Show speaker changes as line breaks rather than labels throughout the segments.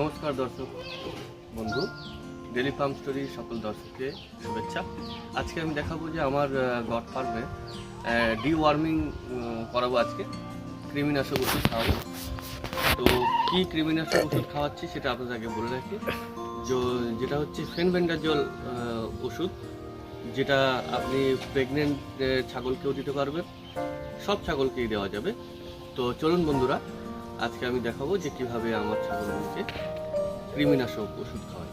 নমস্কার দর্শক, বন্ধু ডেলি ফার্ম স্টোরি সকল দর্শককে শুভেচ্ছা। আজকে আমি দেখাবো যে আমার গড ফার্মে ডি ওয়ার্মিং করাবো আজকে। কৃমিনাশক ওষুধ খাওয়াবো। তো কী কৃমিনাশক ওষুধ খাওয়াচ্ছি সেটা আপনাদেরকে বলে রাখি। যেটা হচ্ছে ফেনভেন্ডাজল ওষুধ, যেটা আপনি প্রেগনেন্ট ছাগলকেও দিতে পারবেন। সব ছাগলকেই দেওয়া যাবে। তো চলুন বন্ধুরা আজকে আমি দেখাবো যে কীভাবে আমার ছাগলগুলোকে কৃমিনাশক ওষুধ খাওয়াই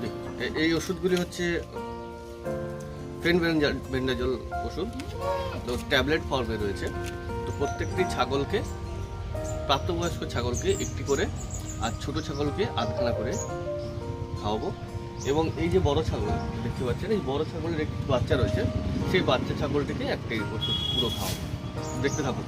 দেখুন এই ওষুধগুলি হচ্ছে ফেনভেন্ডাজল ওষুধ, তো ট্যাবলেট ফর্মে রয়েছে। তো প্রত্যেকটি ছাগলকে, প্রাপ্তবয়স্ক ছাগলকে একটি করে আর ছোট ছাগলকে আধখানা করে খাওয়াবো। এবং এই যে বড় ছাগল, দেখতে পাচ্ছেন, এই বড় ছাগলের একটি বাচ্চা রয়েছে, সেই বাচ্চা ছাগলটিকে একটি ওষুধ পুরো খাওয়াবো। দেখতে থাকুন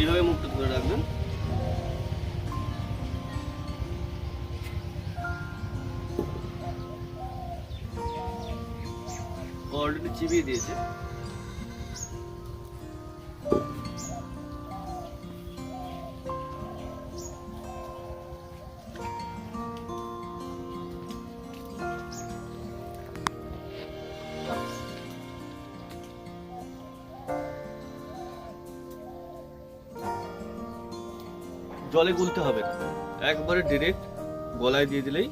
এইভাবে মুখটা ধরে রাখবেন। অলরেডি চিবিয়ে দিয়েছে। জলে গুলতে হবে। একবারে ডিরেক্ট গলায় দিয়ে দিলেই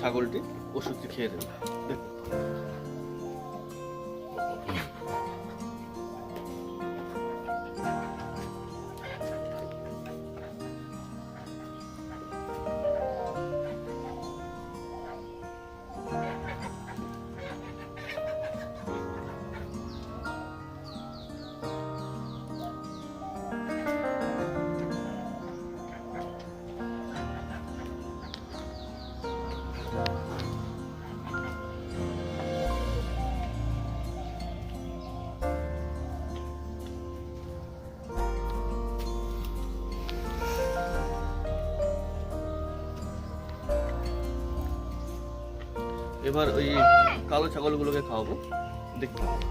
ছাগলটি ওষুধটি খেয়ে দেবে এবার ওই কালো ছাগলগুলোকে খাওয়াবো দেখতে হবে।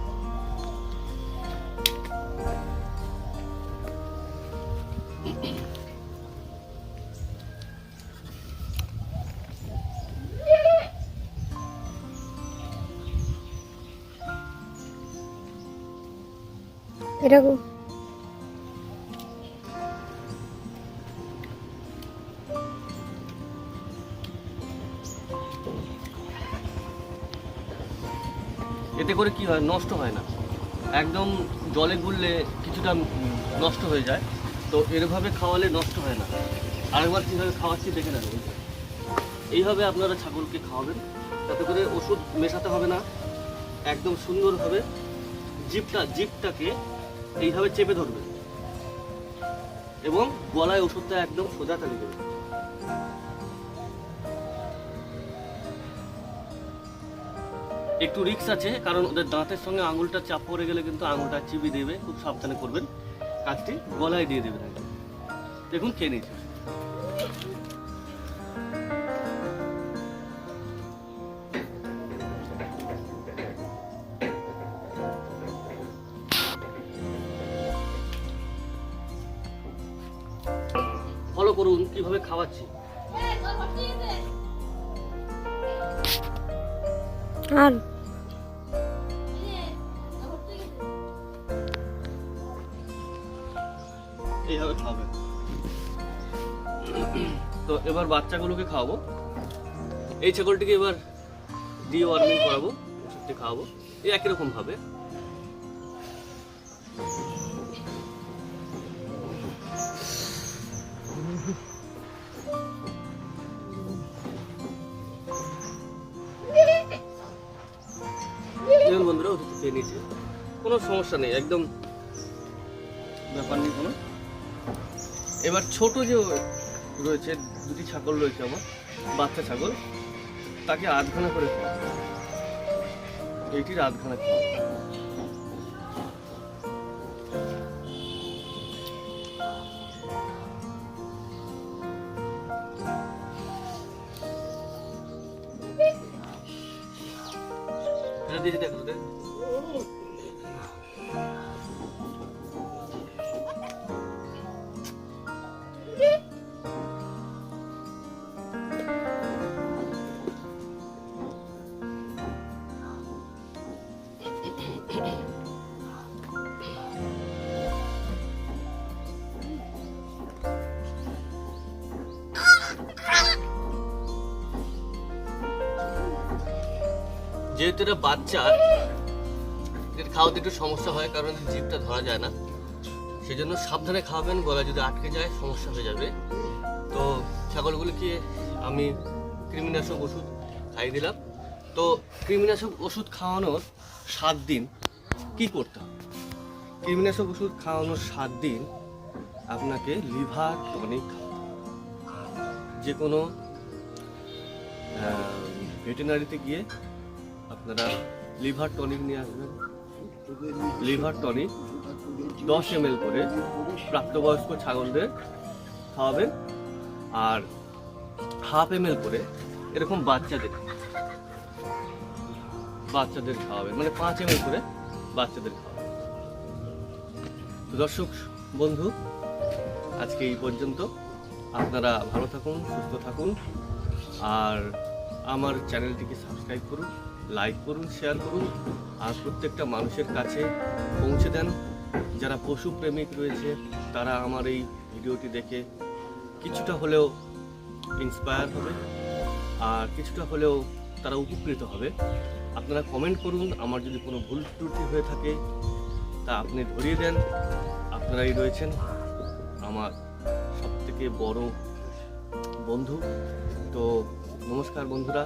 এরকম
এতে করে কি হয়, নষ্ট হয় না। একদম জলে গুললে কিছুটা নষ্ট হয়ে যায়। তো এরভাবে খাওয়ালে নষ্ট হয় না। আরেকবার কীভাবে খাওয়াচ্ছি দেখে নেন। এইভাবে আপনারা ছাগলকে খাওয়াবেন। তাতে করে ওষুধ মেশাতে হবে না। একদম সুন্দরভাবে জিপটা, জিপটাকে এইভাবে চেপে ধরবেন। এবং গলায় ওষুধটা একদম সোজা চালিয়ে দেবেন। একটু রিক্স আছে কারণ ওদের দাঁতের সঙ্গে আঙুলটা চাপ পড়ে গেলে কিন্তু আঙুলটা চিবিয়ে দেবে খুব সাবধানে করবেন। কাজটি গলায় দিয়ে দেবেন দেখুন খেয়ে নিয়েছে। ফলো করুন কীভাবে খাওয়াচ্ছি।
আর
এইভাবে খাওয়াবেন তো এবার বাচ্চাগুলোকে খাওয়াবো। এই ছাগলটিকে এবার ডি ওয়ার্মিং করাবো, ওষুধটি খাওয়াবো। এই একই রকম ভাবে। দেখুন বন্ধুরা ওষুধ খেয়ে নিয়েছে। কোনো সমস্যা নেই, একদম ব্যাপার নেই কোনো। এবার ছোট যে রয়েছে, দুটি ছাগল রয়েছে আমার, বাচ্চা ছাগল, তাকে আধখানা করে খাওয়াবো এইটির আধখানা খাওয়াবো এটা দেখো দেখ যেহেতু এটা বাচ্চা এর খাওয়াতে একটু সমস্যা হয় কারণ জিভটা ধরা যায় না। সেই জন্য সাবধানে খাওয়াবেন গলা যদি আটকে যায়, সমস্যা হয়ে যাবে। তো ছাগলগুলিকে আমি কৃমিনাশক ওষুধ খাইয়ে দিলাম। তো কৃমিনাশক ওষুধ খাওয়ানোর সাত দিন কি করতে হবে? কৃমিনাশক ওষুধ খাওয়ানোর সাত দিন আপনাকে লিভার টনিক যে কোনো ভেটেনারিতে গিয়ে আপনারা লিভার টনিক নিয়ে আসবেন। লিভার টনিক দশ এম করে প্রাপ্তবয়স্ক ছাগলদের খাওয়াবেন আর হাফ এম করে এরকম বাচ্চাদের বাচ্চাদের খাওয়াবেন মানে পাঁচ এম করে বাচ্চাদের খাওয়াবেন। তো দর্শক, বন্ধু, আজকে এই পর্যন্ত। আপনারা ভালো থাকুন, সুস্থ থাকুন, আর আমার চ্যানেলটিকে সাবস্ক্রাইব করুন। লাইক করুন শেয়ার করুন, আর প্রত্যেকটা মানুষের কাছে পৌঁছে দেন। যারা পশু প্রেমিক রয়েছে, তারা আমার এই ভিডিওটি দেখে কিছুটা হলেও ইন্সপায়ার হবে, আর কিছুটা হলেও তারা উপকৃত হবে। আপনারা কমেন্ট করুন, আমার যদি কোনো ভুল ত্রুটি হয়ে থাকে, তা আপনি ধরিয়ে দেন। আপনারাই রয়েছেন আমার সবথেকে বড় বন্ধু। তো নমস্কার বন্ধুরা।